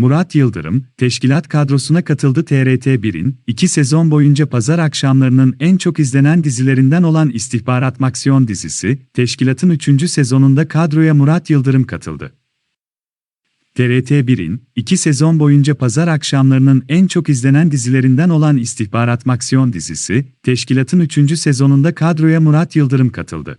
Murat Yıldırım, teşkilat kadrosuna katıldı TRT1'in, iki sezon boyunca pazar akşamlarının en çok izlenen dizilerinden olan İstihbarat Maksiyon dizisi, teşkilatın 3. sezonunda kadroya Murat Yıldırım katıldı. TRT1'in, iki sezon boyunca pazar akşamlarının en çok izlenen dizilerinden olan İstihbarat Maksiyon dizisi, teşkilatın 3. sezonunda kadroya Murat Yıldırım katıldı.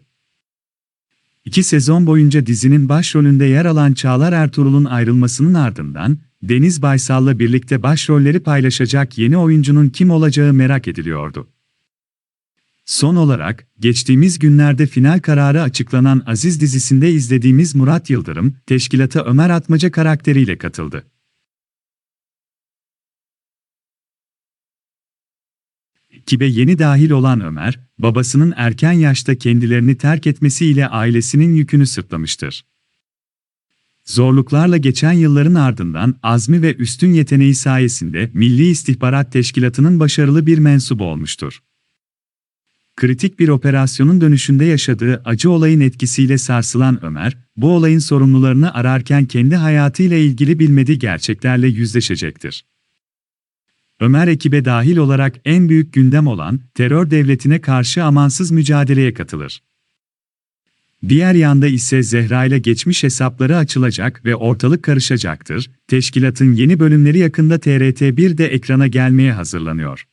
İki sezon boyunca dizinin başrolünde yer alan Çağlar Ertuğrul'un ayrılmasının ardından, Deniz Baysal'la birlikte başrolleri paylaşacak yeni oyuncunun kim olacağı merak ediliyordu. Son olarak, geçtiğimiz günlerde final kararı açıklanan Aziz dizisinde izlediğimiz Murat Yıldırım, teşkilata Ömer Atmaca karakteriyle katıldı. Ekibe yeni dahil olan Ömer, babasının erken yaşta kendilerini terk etmesiyle ailesinin yükünü sırtlamıştır. Zorluklarla geçen yılların ardından azmi ve üstün yeteneği sayesinde Milli İstihbarat Teşkilatı'nın başarılı bir mensubu olmuştur. Kritik bir operasyonun dönüşünde yaşadığı acı olayın etkisiyle sarsılan Ömer, bu olayın sorumlularını ararken kendi hayatıyla ilgili bilmediği gerçeklerle yüzleşecektir. Ömer ekibe dahil olarak en büyük gündem olan terör devletine karşı amansız mücadeleye katılır. Diğer yanda ise Zehra ile geçmiş hesapları açılacak ve ortalık karışacaktır. Teşkilatın yeni bölümleri yakında TRT1'de ekrana gelmeye hazırlanıyor.